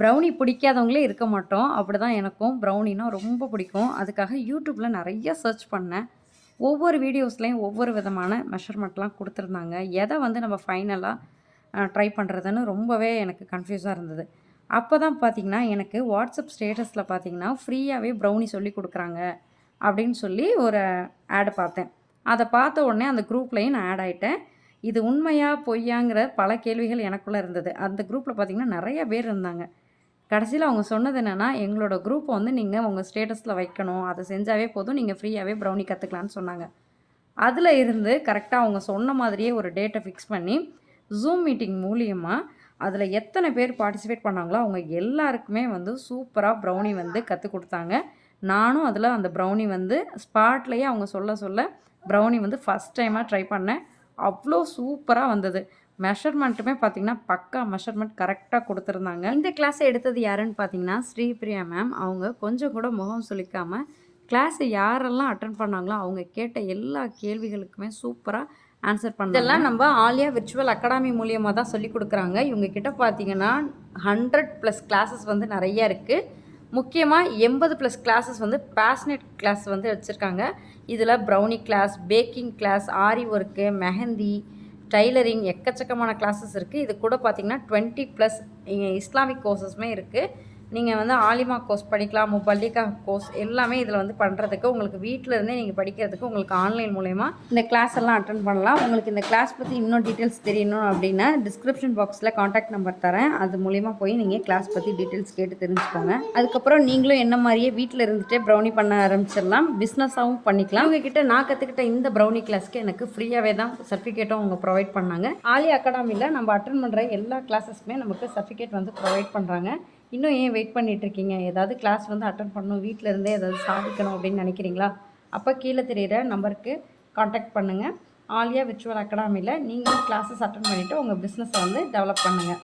Brownie பிடிக்காதவங்களே இருக்க மாட்டோம். அப்படி தான் எனக்கும். ப்ரௌனினா ரொம்ப பிடிக்கும். அதுக்காக யூடியூப்பில் நிறைய சர்ச் பண்ணேன். ஒவ்வொரு வீடியோஸ்லேயும் ஒவ்வொரு விதமான மெஷர்மெண்ட்லாம் கொடுத்துருந்தாங்க. எதை வந்து நம்ம ஃபைனலாக ட்ரை பண்ணுறதுன்னு ரொம்பவே எனக்கு கன்ஃபியூஸாக இருந்தது. அப்போ தான் பார்த்தீங்கன்னா எனக்கு வாட்ஸ்அப் ஸ்டேட்டஸில் பார்த்தீங்கன்னா ஃப்ரீயாகவே ப்ரௌனி சொல்லி கொடுக்குறாங்க. அப்படின்னு சொல்லி ஒரு ஆடு பார்த்தேன். அதை பார்த்த உடனே அந்த குரூப்லேயும் நான் ஆட் ஆகிட்டேன் இது உண்மையா பொய்யாங்கிற பல கேள்விகள் எனக்குள்ளே இருந்தது. அந்த குரூப்பில் பார்த்தீங்கன்னா நிறைய பேர் இருந்தாங்க. கடைசியில் அவங்க சொன்னது என்னென்னா எங்களோட குரூப்பை வந்து நீங்கள் உங்கள் ஸ்டேட்டஸில் வைக்கணும். அதை செஞ்சாவே போதும். நீங்கள் ஃப்ரீயாகவே ப்ரௌனி கற்றுக்கலான்னு சொன்னாங்க. அதில் இருந்து கரெக்டாக அவங்க சொன்ன மாதிரியே ஒரு டேட்டை ஃபிக்ஸ் பண்ணி ஜூம் மீட்டிங் மூலியமாக அதில் எத்தனை பேர் பார்ட்டிசிபேட் பண்ணாங்களோ அவங்க எல்லாருக்குமே வந்து சூப்பராக ப்ரௌனி வந்து கற்றுக் கொடுத்தாங்க. நானும் அதில் அந்த ப்ரௌனி வந்து ஸ்பாட்லேயே அவங்க சொல்ல சொல்ல ப்ரௌனி வந்து ஃபஸ்ட் டைமாக ட்ரை பண்ணேன். அவ்வளோ சூப்பராக வந்தது. மெஷர்மெண்ட்டுமே பார்த்தீங்கன்னா பக்கா மெஷர்மெண்ட் கரெக்டாக கொடுத்துருந்தாங்க. இந்த கிளாஸை எடுத்தது யாருன்னு பார்த்தீங்கன்னா ஸ்ரீபிரியா மேம் அவங்க கொஞ்சம் கூட முகம் சொல்லிக்காமல் கிளாஸை யாரெல்லாம் அட்டன் பண்ணாங்களோ அவங்க கேட்ட எல்லா கேள்விகளுக்குமே சூப்பராக ஆன்சர் பண்ண இதெல்லாம் நம்ம ஆலியா விர்ச்சுவல் அகாடமி மூலியமாக தான் சொல்லி கொடுக்குறாங்க. இவங்க கிட்ட பார்த்தீங்கன்னா ஹண்ட்ரட் ப்ளஸ் கிளாஸஸ் வந்து நிறைய இருக்குது முக்கியமாக எண்பது ப்ளஸ் கிளாஸஸ் வந்து பேஷனேட் கிளாஸ் வந்து வச்சுருக்காங்க. இதில் brownie class baking class aari work mehndi tailoring எக்கச்சக்கமான கிளாஸஸ் இருக்குது இது கூட பார்த்திங்கன்னா டுவெண்ட்டி ப்ளஸ் இஸ்லாமிக் கோர்சஸுமே இருக்குது நீங்கள் வந்து ஆலிமா கோர்ஸ் படிக்கலாம் முபல்லிகா கோர்ஸ் எல்லாமே இதில் வந்து பண்ணுறதுக்கு உங்களுக்கு வீட்டில் இருந்தே நீங்கள் படிக்கிறதுக்கு உங்களுக்கு ஆன்லைன் மூலயமா இந்த கிளாஸ் எல்லாம் அட்டன் பண்ணலாம். உங்களுக்கு இந்த கிளாஸ் பற்றி இன்னும் டீட்டெயில்ஸ் தெரியணும் அப்படின்னா டிஸ்கிரிப்ஷன் பாக்ஸில் காண்டாக்ட் நம்பர் தரேன். அது மூலயமா போய் நீங்கள் கிளாஸ் பற்றி டீட்டெயில்ஸ் கேட்டு தெரிஞ்சுக்கோங்க. அதுக்கப்புறம் நீங்களும் என்ன மாதிரியே வீட்டில் இருந்துகிட்டே ப்ரௌனி பண்ண ஆரம்பிச்சிடலாம். பிஸ்னஸாகவும் பண்ணிக்கலாம். உங்ககிட்ட நான் கற்றுக்கிட்ட இந்த ப்ரௌனி கிளாஸ்க்கு எனக்கு ஃப்ரீயாகவே தான் சர்டிஃபிகேட்டும் அவங்க ப்ரொவைட் பண்ணாங்க. ஆலி அகாடமியில் நம்ம அட்டன் பண்ணுற எல்லா கிளாஸஸ்மே நமக்கு சர்டிஃபிகேட் வந்து ப்ரொவைட் பண்ணுறாங்க இன்னும் ஏன் வெயிட் பண்ணிகிட்ருக்கீங்க ஏதாவது கிளாஸ் வந்து அட்டன் பண்ணணும் வீட்டில் இருந்தே ஏதாவது சாதிக்கணும் அப்படின்னு நினைக்கிறீங்களா? அப்போ கீழே தெரிகிற நம்பருக்கு காண்டாக்ட் பண்ணுங்கள் ஆலியா விர்ச்சுவல் அகாடமியில் நீங்களும் கிளாஸஸ் அட்டன் பண்ணிவிட்டு உங்கள் பிஸ்னஸை வந்து டெவலப் பண்ணுங்கள்